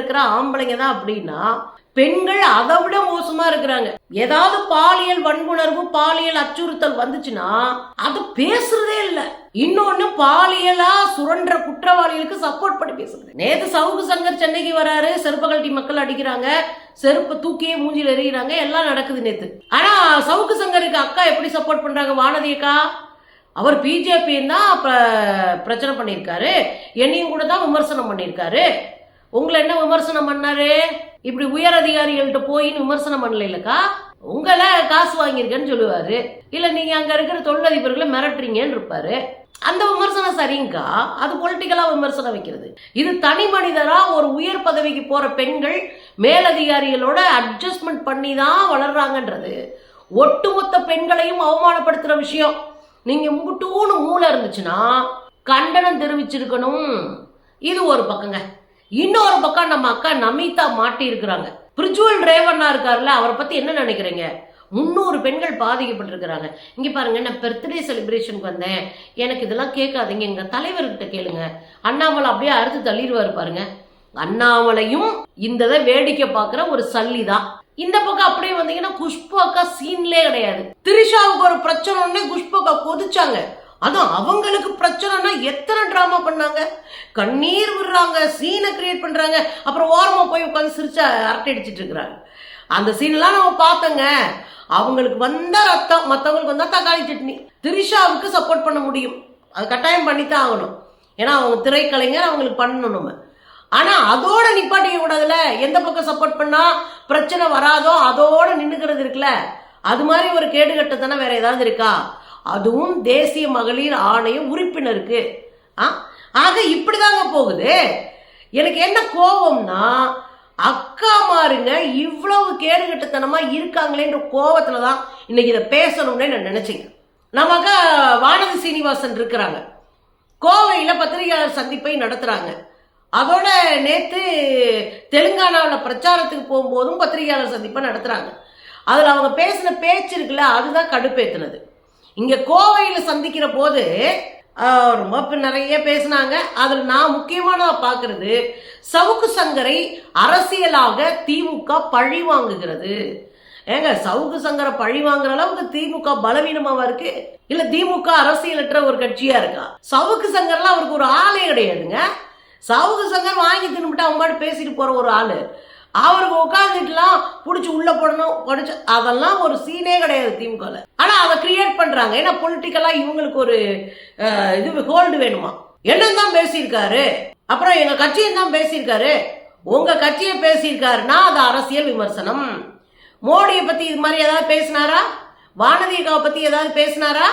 இருக்கிற ஆம்பளைங்க தான் அப்படின்னா பெண்கள் அதை விட மோசமா இருக்கிறாங்க. ஏதாவது பாலியல் வன்புணர்வு பாலியல் அச்சுறுத்தல் வந்துச்சுன்னா அது பேசுறதே இல்ல. இன்னொன்னு பாலியலா சுரண்ட குற்றவாளிகளுக்கு சப்போர்ட் பண்ணி பேசுறது. நேத்து சவுக்கு சங்கர் சென்னைக்கு வராரு செருப்பு மக்கள் அடிக்கிறாங்க செருப்பு தூக்கியே மூஞ்சில் எறிகிறாங்க எல்லாம் நடக்குது நேத்து. ஆனா சவுக்கு சங்கருக்கு அக்கா எப்படி சப்போர்ட் பண்றாங்க வானதி அக்கா? அவர் பிஜேபி தான் பிரச்சனை பண்ணியிருக்காரு. என்னையும் கூட தான் விமர்சனம் பண்ணியிருக்காரு. உங்களை என்ன விமர்சனம் பண்ணாரு? இப்படி உயர் அதிகாரிகள்கிட்ட போய் விமர்சனம் பண்ணல இல்லக்கா உங்களை காசு வாங்கியிருக்கேன்னு சொல்லுவாரு. இல்ல நீங்க அங்க இருக்கிற தொழிலதிபர்களை மிரட்டுறீங்கன்னு இருப்பாரு. அந்த விமர்சனம் சரிங்கக்கா அது பொலிட்டிக்கலா விமர்சனம் வைக்கிறது. இது தனி மனிதரா ஒரு உயர் பதவிக்கு போற பெண்கள் மேலதிகாரிகளோட அட்ஜஸ்ட்மெண்ட் பண்ணி தான் வளர்றாங்கன்றது. ஒட்டுமொத்த பெண்களையும் அவமானப்படுத்துற விஷயம். நீங்க முட்டுன்னு மூளை இருந்துச்சுன்னா கண்டனம் தெரிவிச்சிருக்கணும். இது ஒரு பக்கங்க. இன்னொரு பக்கம் நம்ம அக்கா நமிதா மாட்டி இருக்கிறாங்க பிரிஜுவல் ரேவண்ணா இருக்காருல்ல அவரை பத்தி என்ன நினைக்கிறீங்க? முந்நூறு பெண்கள் பாதிக்கப்பட்டிருக்கிறாங்க. இங்க பாருங்க நான் பர்த்டே செலிப்ரேஷனுக்கு வந்தேன். எனக்கு இதெல்லாம் கேட்காதீங்க எங்க தலைவர்கிட்ட கேளுங்க. அண்ணாமலை அப்படியே அறுத்து தள்ளிடுவாரு பாருங்க. அண்ணாமலையும் இந்த இதை வேடிக்கை பார்க்குற ஒரு சல்லி தான். இந்த பக்கம் அப்படியே வந்தீங்கன்னா குஷ்பு அக்கா சீன்லே கிடையாது. திரிஷாவுக்கு ஒரு பிரச்சனை குஷ்பு அக்கா கொதிச்சாங்க. அதுவும் அவங்களுக்கு பிரச்சனைனா எத்தனை ட்ராமா பண்ணாங்க? கண்ணீர் விடுறாங்க சீனை கிரியேட் பண்ணுறாங்க அப்புறம் ஓரமாக போய் உட்காந்து சிரிச்சா அரட்டை அடிச்சிட்டு இருக்கிறாங்க. அந்த சீன்லாம் நம்ம பார்த்தோங்க. அவங்களுக்கு வந்த ரத்தம் மற்றவங்களுக்கு வந்தால் தக்காளி சட்னி. திரிஷாவுக்கு சப்போர்ட் பண்ண முடியும். அது கட்டாயம் பண்ணித்தான் ஆகணும். ஏன்னா அவங்க திரைக்கலைஞர் அவங்களுக்கு பண்ணணும் நம்ம. ஆனா அதோட நிப்பாட்டிக்க கூடாதுல எந்த பக்கம் சப்போர்ட் பண்ணால் பிரச்சனை வராதோ அதோட நின்றுக்கிறது இருக்குல்ல? அது மாதிரி ஒரு கேடுகட்டத்தனை வேற ஏதாவது இருக்கா? அதுவும் தேசிய மகளிர் ஆணைய உறுப்பினருக்கு. ஆ? ஆக இப்படிதாங்க போகுது. எனக்கு என்ன கோபம்னா அக்காமாருங்க இவ்வளவு கேடுகட்டத்தனமா இருக்காங்களேன்ற கோவத்துல தான் இன்னைக்கு இதை பேசணும்னே நான் நினச்சிங்க. நம்ம அக்கா வானதி சீனிவாசன் இருக்கிறாங்க. கோவையில் பத்திரிகையாளர் சந்திப்பை நடத்துகிறாங்க அதோட நேற்று தெலுங்கானாவில் பிரச்சாரத்துக்கு போகும்போதும் பத்திரிகையாளர் சந்திப்பை நடத்துகிறாங்க அதில் அவங்க பேசின பேச்சு இருக்குல்ல அதுதான் கடுப்பேற்றினது இங்க கோவையில் சந்திக்கிற போது ரொம்ப நிறைய பேசினாங்க. அதில் நான் முக்கியமான பார்க்கறது சவுக்கு சங்கரை அரசியலாக திமுக பழி வாங்குகிறது. ஏங்க சவுக்கு சங்கரை பழி வாங்குற அளவுக்கு திமுக பலவீனமாவா இருக்கு? இல்ல திமுக அரசியலற்ற ஒரு கட்சியா இருக்கா? சவுக்கு சங்கர்லாம் அவருக்கு ஒரு ஆளே கிடையாதுங்க. சவுக்கு சங்கர் வாங்கி தின்னுபிட்டு அவங்க பேசிட்டு போற ஒரு ஆளு. அவருக்கு உட்காந்துட்டுலாம் பிடிச்சி உள்ள போடணும் படிச்சு அதெல்லாம் ஒரு சீனே கிடையாது திமுகவில் ஆனால் அதை கிரியேட் பண்ணுறாங்க ஏன்னா பொலிட்டிக்கலாக இவங்களுக்கு ஒரு இது ஹோல்டு வேணுமா? என்ன தான் பேசியிருக்காரு. அப்புறம் எங்கள் கட்சியை தான் பேசியிருக்காரு. உங்கள் கட்சியை பேசியிருக்காருன்னா அது அரசியல் விமர்சனம். மோடியை பற்றி இது மாதிரி ஏதாவது பேசினாரா? வானதி பற்றி ஏதாவது பேசினாரா?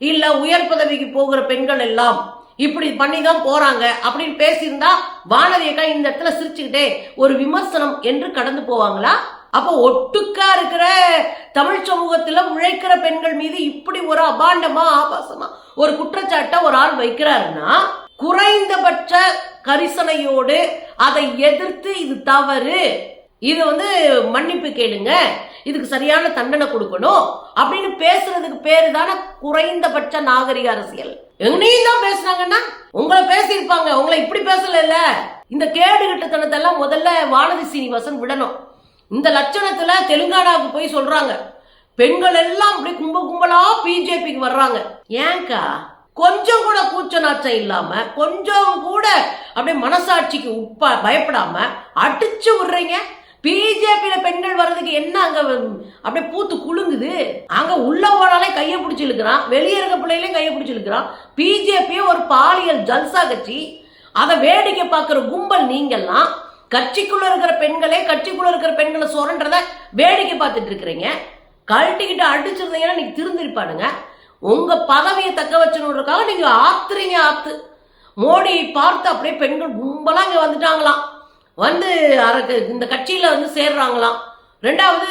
இல்லை உயர் பதவிக்கு போகிற பெண்கள் எல்லாம் இப்படி பண்ணி தான் போறாங்க அப்படின்னு பேசியிருந்தா வானதியக்கா இந்த இடத்துல சிரிச்சுக்கிட்டே ஒரு விமர்சனம் என்று கடந்து போவாங்களா? அப்போ ஒட்டுக்கா இருக்கிற தமிழ் சமூகத்துல உழைக்கிற பெண்கள் மீது இப்படி ஒரு அபாண்டமா ஆபாசமா ஒரு குற்றச்சாட்டை ஒரு ஆள் வைக்கிறாருன்னா குறைந்தபட்ச கரிசனையோடு அதை எதிர்த்து இது தவறு. இது வந்து மன்னிப்பு கேளுங்க. இதுக்கு சரியான தண்டனை கொடுக்கணும் அப்படின்னு பேசுறதுக்கு பேரு தானே குறைந்தபட்ச நாகரிக அரசியல். எங்கனையும் தான் பேசுனாங்கன்னா உங்களை பேசியிருப்பாங்க. உங்களை இப்படி பேசல இந்த கேடு கட்டத்தனத்தை எல்லாம் முதல்ல வானதி சீனிவாசன் விடணும். இந்த லட்சணத்துல தெலுங்கானாவுக்கு போய் சொல்றாங்க. பெண்கள் எல்லாம் அப்படி கும்ப கும்பலா பிஜேபிக்கு வர்றாங்க. ஏங்கா? கொஞ்சம் கூட கூச்ச நாச்சம் இல்லாம கொஞ்சம் கூட அப்படியே மனசாட்சிக்கு உப்பா பயப்படாம அடிச்சு விடுறீங்க. பிஜேபியில பெண்கள் வர்றதுக்கு என்ன அங்க அப்படியே பூத்து குலுங்குது? அங்க உள்ள போனாலே கையை பிடிச்சி இழுக்கிறான். வெளியே இருக்க பிள்ளைகளையும் கையை பிடிச்சி இழுக்கிறான். பிஜேபியே ஒரு பாலியல் ஜல்சா கட்சி. அதை வேடிக்கை பார்க்குற கும்பல் நீங்கள்லாம் கட்சிக்குள்ள இருக்கிற பெண்களே கட்சிக்குள்ள இருக்கிற பெண்களை சொரன்றத வேடிக்கை பார்த்துட்டு இருக்கிறீங்க. கழட்டிக்கிட்டு அடிச்சிருந்தீங்கன்னா நீங்க திருந்திருப்பானுங்க. உங்க பதவியை தக்க வச்சுனுக்காக நீங்க ஆத்துறீங்க ஆத்து. மோடியை பார்த்து அப்படியே பெண்கள் கும்பலா இங்க வந்துட்டாங்களாம். வந்து அரக்கு இந்த கட்சியில வந்து சேர்றாங்களாம். ரெண்டாவது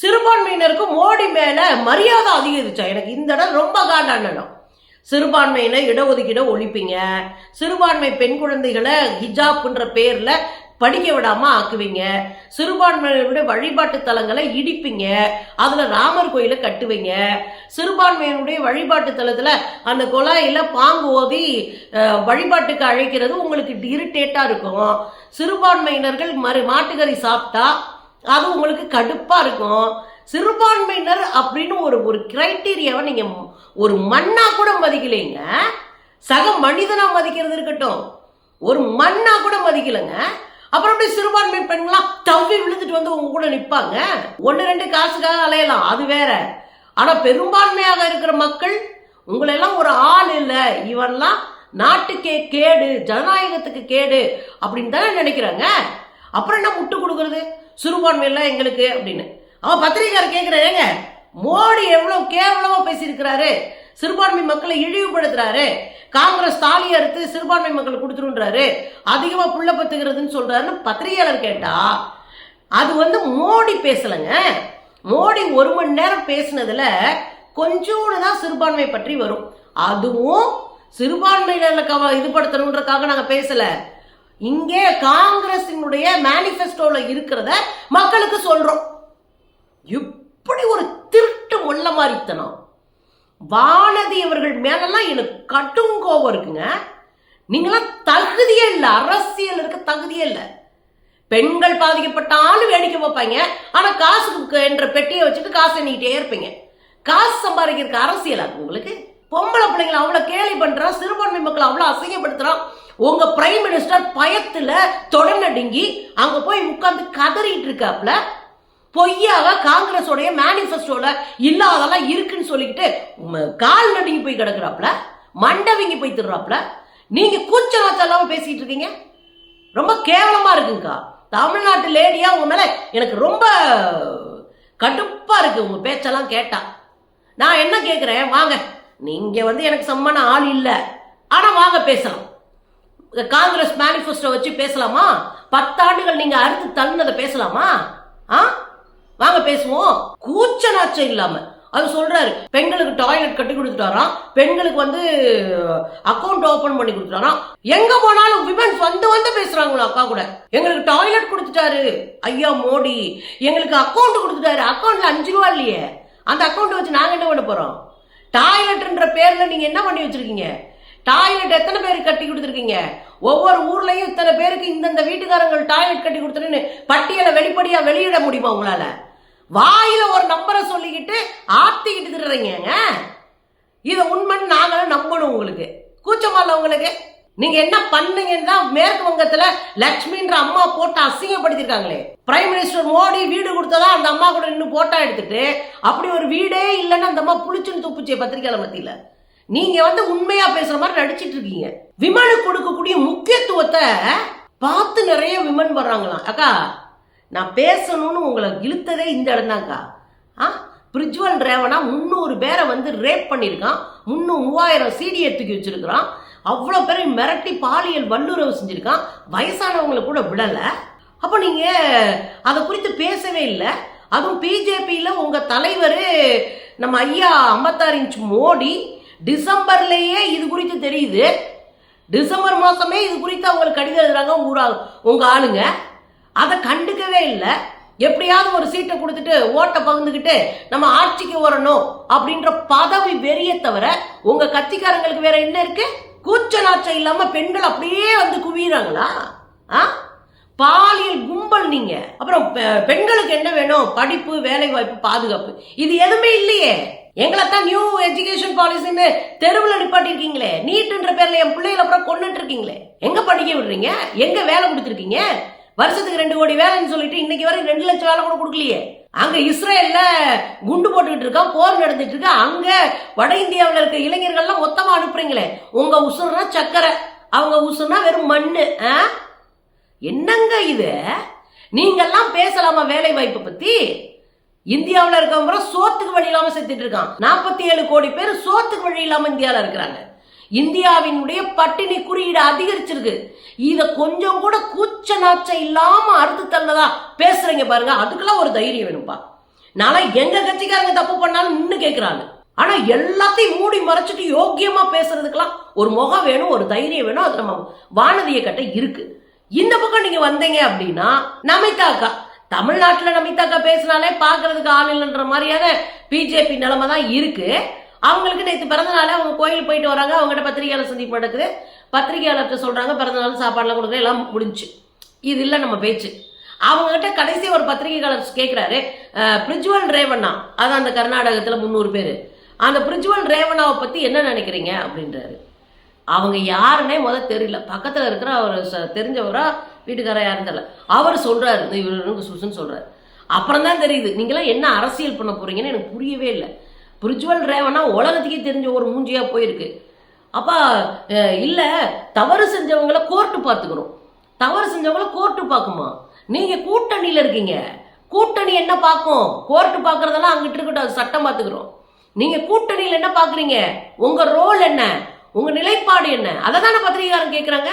சிறுபான்மையினருக்கு மோடி மேல மரியாதை அதிகரிச்சா எனக்கு இந்த இடம் ரொம்ப காண்டான சிறுபான்மையினை சிறுபான்மையின இடஒதுக்கீடை ஒழிப்பீங்க. சிறுபான்மை பெண் குழந்தைகளை ஹிஜாப்ன்ற பேர்ல படிக்க விடாம ஆக்குவீங்க. சிறுபான்மையினருடைய வழிபாட்டு தலங்களை இடிப்பீங்க. அதுல ராமர் கோயிலை கட்டுவீங்க. சிறுபான்மையினுடைய வழிபாட்டு தலத்துல அந்த குழாயில பாம்பு ஓதி வழிபாட்டுக்கு அழைக்கிறது உங்களுக்கு இரிட்டேட்டா இருக்கும். சிறுபான்மையினர்கள் மறு மாட்டுக்கறி சாப்பிட்டா அது உங்களுக்கு கடுப்பா இருக்கும். சிறுபான்மையினர் அப்படின்னு ஒரு ஒரு கிரைட்டீரியாவை நீங்க ஒரு மண்ணா கூட மதிக்கலைங்க. சக மனிதனா மதிக்கிறது இருக்கட்டும். ஒரு மண்ணா கூட மதிக்கலைங்க. அப்புறம் அப்படி சிறுபான்மை பெண்களாம் தவ்வி விழுந்துட்டு வந்து உங்க கூட நிற்பாங்க ஒன்று ரெண்டு காசுக்காக அலையலாம். அது வேற. ஆனால் பெரும்பான்மையாக இருக்கிற மக்கள் உங்களெல்லாம் ஒரு ஆள் இல்லை. இவன்லாம் நாட்டுக்கே கேடு ஜனநாயகத்துக்கு கேடு அப்படின்னு தானே நினைக்கிறாங்க. அப்புறம் என்ன முட்டு கொடுக்கறது? சிறுபான்மை எல்லாம் எங்களுக்கு அப்படின்னு. அவன் பத்திரிகையார் கேட்கிறாங்க மோடி எவ்வளோ கேவலமாக பேசியிருக்கிறாரு? சிறுபான்மை மக்களை இழிவுபடுத்துறாரு. காங்கிரஸ் தாலி அறுத்து சிறுபான்மை மக்கள் கொடுத்துருன்றாரு. அதிகமா புள்ள பத்துகிறதுன்னு சொல்றாருன்னு பத்திரிகையாளர் கேட்டா அது வந்து மோடி பேசலைங்க. மோடி ஒரு மணி நேரம் பேசினதுல கொஞ்சோடு தான் சிறுபான்மை பற்றி வரும். அதுவும் சிறுபான்மையினர்ல கவ இதுபடுத்தணுன்றதுக்காக நாங்க பேசல. இங்கே காங்கிரசினுடைய மேனிஃபெஸ்டோவில் இருக்கிறத மக்களுக்கு சொல்றோம். இப்படி ஒரு திருட்டு முள்ள மாதிரித்தனம் வானதி அவர்கள் மேலெல்லாம் எனக்கு கட்டும் கோபம் இருக்குங்க. நீங்களாம் தகுதியே இல்லை அரசியல் இருக்க தகுதியே இல்லை. பெண்கள் பாதிக்கப்பட்டாலும் வேடிக்கை பார்ப்பாங்க. ஆனால் காசு என்ற பெட்டியை வச்சுட்டு காசு எண்ணிக்கிட்டே இருப்பீங்க. காசு சம்பாதிக்கிறதுக்கு அரசியலா இருக்கு உங்களுக்கு? பொம்பளை பிள்ளைங்களை அவ்வளோ கேலி பண்ணுறான் சிறுபான்மை மக்களை அவ்வளோ அசிங்கப்படுத்துறான் உங்கள் பிரைம் மினிஸ்டர் பயத்தில் தொடநடுங்கி அங்கே போய் உட்காந்து கதறிட்டு இருக்காப்ல பொய்யாக காங்கிரஸோடைய மேனிஃபெஸ்டோல இல்லாதெல்லாம் இருக்குன்னு சொல்லிக்கிட்டு கால் நடுங்கி போய் கிடக்குறாப்ல மண்டவிங்கி போய் திடுறாப்ல நீங்க கூச்ச நாச்சம் பேசிட்டு இருக்கீங்க? ரொம்ப கேவலமா இருக்குங்கக்கா தமிழ்நாட்டு லேடியா உங்க மேல எனக்கு ரொம்ப கடுப்பா இருக்கு உங்க பேச்செல்லாம் கேட்டா. நான் என்ன கேட்குறேன் வாங்க. நீங்க வந்து எனக்கு சம்மன ஆள் இல்லை. ஆனா வாங்க பேசலாம். காங்கிரஸ் மேனிஃபெஸ்டோ வச்சு பேசலாமா? பத்தாண்டுகள் நீங்க அறுத்து தள்ளினதை பேசலாமா? ஆ? வாங்க பேசுவோம். கூச்ச நாச்சம் இல்லாம. அது சொல்றாரு பெண்களுக்கு டாய்லெட் கட்டி கொடுத்துட்டாராம். பெண்களுக்கு வந்து அக்கௌண்ட் ஓபன் பண்ணி கொடுத்துட்டாராம். எங்க போனாலும் விமன்ஸ் வந்து வந்து பேசுறாங்களோ அக்கா கூட. எங்களுக்கு டாய்லெட் கொடுத்துட்டாரு. ஐயா மோடி. எங்களுக்கு அக்கௌண்ட் கொடுத்துட்டாரு. அக்கௌண்ட்ல அஞ்சு ரூபா இல்லையே. அந்த அக்கௌண்ட் வச்சு நாங்க என்ன பண்ண போறோம்? டாய்லெட்ன்ற பேர்ல நீங்க என்ன பண்ணி வச்சிருக்கீங்க? டாய்லெட் எத்தனை பேருக்கு கட்டி கொடுத்துருக்கீங்க? ஒவ்வொரு ஊர்லயும் இத்தனை பேருக்கு இந்தந்த வீட்டுக்காரங்கள் டாய்லெட் கட்டி கொடுத்துருன்னு பட்டியலை வெளிப்படையா வெளியிட முடியுமா உங்களால? வாயில ஒரு நம்பரை சொல்லிக்கிட்டு ஆத்திக்கிட்டு திடுறீங்க இதை உண்மைன்னு நாங்களும் நம்பணும் உங்களுக்கு. கூச்சமா உங்களுக்கு? நீங்க என்ன பண்ணீங்கன்னு தான் மேற்கு வங்கத்துல லட்சுமின்ற அம்மா போட்டு அசிங்கப்படுத்திருக்காங்களே பிரைம் மினிஸ்டர் மோடி வீடு கொடுத்ததா அந்த அம்மா கூட இன்னும் போட்டோ எடுத்துட்டு அப்படி ஒரு வீடே இல்லைன்னு அந்த அம்மா புளிச்சுன்னு துப்புச்சே பத்திரிக்கையாளர் மத்தியில. நீங்க வந்து உண்மையா பேசுற மாதிரி நடிச்சிட்டு இருக்கீங்க. விமனு கொடுக்கக்கூடிய முக்கியத்துவத்தை பார்த்து நிறைய விமன் வர்றாங்களாம். அக்கா நான் பேசணும்னு உங்களை இழுத்ததே இந்த இடம்தான்க்கா ஆ பிரிஜ்வல் ரேவனா முந்நூறு பேரை வந்து ரேப் பண்ணியிருக்கான். முந்நூறு மூவாயிரம் சீடியை தூக்கி வச்சிருக்கிறான். அவ்வளோ பேரை மிரட்டி பாலியல் வல்லுறவு செஞ்சுருக்கான். வயசானவங்களை கூட விடலை. அப்போ நீங்கள் அதை குறித்து பேசவே இல்லை. அதுவும் பிஜேபியில் உங்கள் தலைவர் நம்ம ஐயா ஐம்பத்தாறு இன்ச் மோடி டிசம்பர்லேயே இது குறித்து தெரியுது. டிசம்பர் மாதமே இது குறித்து அவங்களுக்கு கடிதம் எழுதுறாங்க ஊரா உங்கள் ஆளுங்க. அதை கண்டுக்கவே இல்லை. எப்படியாவது ஒரு சீட்டை கொடுத்துட்டு ஓட்டை பகிர்ந்துக்கிட்டு நம்ம ஆட்சிக்கு வரணும் அப்படின்ற பதவி வெறிய தவிர உங்க கட்சிக்காரங்களுக்கு வேற என்ன இருக்கு? கூச்ச நாச்சம் இல்லாம பெண்கள் அப்படியே வந்து குவியுறாங்களா? ஆ? பாலியல் கும்பல் நீங்க. அப்புறம் பெ- பெண்களுக்கு என்ன வேணும்? படிப்பு வேலை வாய்ப்பு பாதுகாப்பு. இது எதுவுமே இல்லையே. எங்களை தான் நியூ எஜுகேஷன் பாலிசின்னு தெருவில் நிப்பாட்டிருக்கீங்களே? நீட்டுன்ற பேரில் என் பிள்ளைகளை அப்புறம் கொண்டுட்டு இருக்கீங்களே எங்கே படிக்க விடுறீங்க? எங்கே வேலை கொடுத்துருக்கீங்க? வருஷத்துக்கு ரெண்டு கோடி வேலைன்னு சொல்லிட்டு இன்னைக்கு வரைக்கும் ரெண்டு லட்சம் வேலை கூட கொடுக்கலையே. அங்க இஸ்ரேல்ல குண்டு போட்டுக்கிட்டு இருக்கா போர் நடந்துட்டு இருக்கா. அங்க வட இந்தியாவில் இருக்க இளைஞர்கள்லாம் மொத்தமா அனுப்புறீங்களே. உங்க உசுர்னா சக்கரை அவங்க உசுர்னா வெறும் மண்ணு ஆ? என்னங்க இது? நீங்கெல்லாம் பேசலாமா வேலை வாய்ப்பை பத்தி? இந்தியாவில் இருக்கவங்க சோத்துக்கு வழி இல்லாம செத்துட்டு இருக்கான். நாற்பத்தி ஏழு கோடி பேர் சோத்துக்கு வழி இல்லாம இந்தியாவில் இருக்கிறாங்க. இந்தியாவினுடைய பட்டினி குறியீடு அதிகரிச்சிருக்கு. இத கொஞ்சம் கூட கூச்ச நாச்சம் இல்லாம அறுத்து தள்ளதா பேசுறீங்க பாருங்க. அதுக்கெல்லாம் ஒரு தைரியம் வேணும்பா. நாளை எங்க கட்சிக்காரங்க தப்பு பண்ணாலும் நின்னு கேட்கிறாங்க ஆனா எல்லாத்தையும் மூடி மறைச்சிட்டு யோக்கியமா பேசுறதுக்கெல்லாம் ஒரு முகம் வேணும் ஒரு தைரியம் வேணும். அது நம்ம வானதிய கட்ட இருக்கு. இந்த பக்கம் நீங்க வந்தீங்க அப்படின்னா நமிதா அக்கா தமிழ்நாட்டில் நமிதாக்கா பேசினாலே பார்க்கறதுக்கு ஆள் இல்லைன்ற மாதிரியான பிஜேபி நிலைமை தான் இருக்கு. அவங்களுக்கு நேற்று பிறந்த நாள் அவங்க கோயில் போயிட்டு வராங்க. அவங்ககிட்ட பத்திரிகையாளர் சந்திப்பு நடக்குது. பத்திரிகையாளர்கிட்ட சொல்கிறாங்க பிறந்த நாள் சாப்பாடுலாம் கொடுக்குற எல்லாம் முடிஞ்சு இது இல்லை நம்ம பேச்சு. அவங்ககிட்ட கடைசி ஒரு பத்திரிகையாளர் கேட்குறாரு பிரிஜுவல் ரேவண்ணா. அதான் அந்த கர்நாடகத்தில் முந்நூறு பேர். அந்த பிரிஜுவல் ரேவண்ணாவை பற்றி என்ன நினைக்கிறீங்க? அப்படின்றாரு. அவங்க யாருன்னே முதல் தெரியல. பக்கத்தில் இருக்கிற அவர் தெரிஞ்சவராக வீட்டுக்காரர் யாரும் தெரியல. அவர் சொல்கிறாரு இந்த இவருக்கு சுசுன்னு சொல்கிறார் அப்புறம் தான் தெரியுது. நீங்களாம் என்ன அரசியல் பண்ண போகிறீங்கன்னு எனக்கு புரியவே இல்லை. பிரிச்சுவல் ரேவனா உலகத்துக்கே தெரிஞ்ச ஒரு மூஞ்சியாக போயிருக்கு. அப்பா இல்லை தவறு செஞ்சவங்கள கோர்ட்டு பார்த்துக்கிறோம் தவறு செஞ்சவங்கள கோர்ட்டு பார்க்குமா? நீங்கள் கூட்டணியில் இருக்கீங்க. கூட்டணி என்ன பார்க்கும்? கோர்ட்டு பார்க்குறதெல்லாம் அங்கிட்டு இருக்கட்டும். அது சட்டம் பார்த்துக்கிறோம். நீங்கள் கூட்டணியில் என்ன பார்க்குறீங்க? உங்கள் ரோல் என்ன? உங்கள் நிலைப்பாடு என்ன? அதை தானே பத்திரிகைக்காரன் கேட்குறாங்க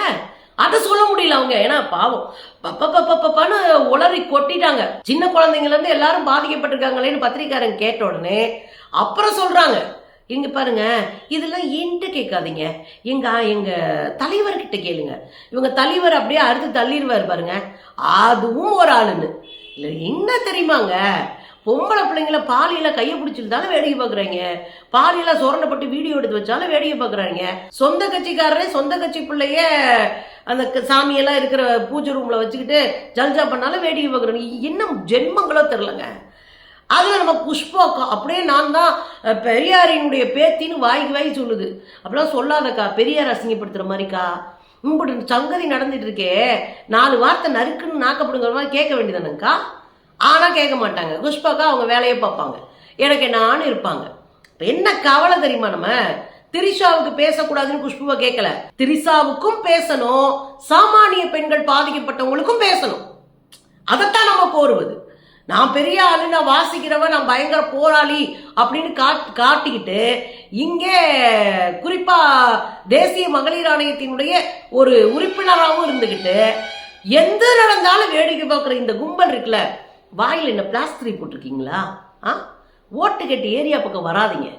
அதை சொல்ல முடியல அவங்க. ஏன்னா பாவம். பப்ப பப்ப பப்பான்னு உளறி கொட்டிட்டாங்க. சின்ன குழந்தைங்கலேருந்து எல்லாரும் பாதிக்கப்பட்டிருக்காங்களேன்னு பத்திரிக்காரங்க கேட்ட உடனே அப்புறம் சொல்றாங்க. இங்க பாருங்க இதெல்லாம் என்கிட்ட கேட்காதீங்க. எங்க எங்க தலைவர்கிட்ட கேளுங்க. இவங்க தலைவர் அப்படியே அறுத்து தள்ளிடுவார் பாருங்க. அதுவும் ஒரு ஆளுன்னு. இல்ல என்ன தெரியுமாங்க? பொம்பளை பிள்ளைங்கள பாலியல கையை பிடிச்சிருந்தாலும் வேடிக்கை பார்க்குறாங்க. பாலியல சுரண்டப்பட்டு வீடியோ எடுத்து வச்சாலும் வேடிக்கை பார்க்குறாங்க. சொந்த கட்சிக்காரரே சொந்த கட்சி பிள்ளைய அந்த சாமியெல்லாம் இருக்கிற பூஜை ரூமில் வச்சுக்கிட்டு ஜல்ஜா பண்ணாலும் வேடிக்கை பார்க்குறோம். இன்னும் ஜென்மங்களோ தெரிலங்க. அதில் நம்ம புஷ்பாக்கா அப்படியே நான் தான் பெரியாரினுடைய பேத்தின்னு வாய்க்கு வாய் சொல்லுது. அப்படிலாம் சொல்லாதக்கா பெரியார் அசிங்கப்படுத்துகிற மாதிரிக்கா. இப்படி சங்கதி நடந்துட்டு இருக்கே. நாலு வார்த்தை நறுக்குன்னு நாக்கப்படுங்கிற மாதிரி கேட்க வேண்டியதானுங்கக்கா ஆனால் கேட்க மாட்டாங்க. புஷ்பாக்கா அவங்க வேலையை பார்ப்பாங்க. எனக்கு நான் இருப்பாங்க. என்ன கவலை தெரியுமா நம்ம? திரிஷாவுக்கு பேசக்கூடாதுன்னு குஷ்புவா கேட்கல திரிஷாவுக்கும் பேசணும். சாமானிய பெண்கள் பாதிக்கப்பட்டவங்களுக்கும் பேசணும். அதைத்தான் நம்ம கோருவது நான் பெரிய ஆளு நான் வாசிக்கிறவன் நான் பயங்கர போராளி அப்படின்னு காட் காட்டிக்கிட்டு இங்கே குறிப்பா தேசிய மகளிர் ஆணையத்தினுடைய ஒரு உறுப்பினராகவும் இருந்துக்கிட்டு எந்த நடந்தாலும் வேடிக்கை பார்க்குற இந்த கும்பல் இருக்குல்ல வாயில் என்ன பிளாஸ்டரி போட்டிருக்கீங்களா? ஆ? ஓட்டு கட்டி ஏரியா பக்கம் வராதீங்க.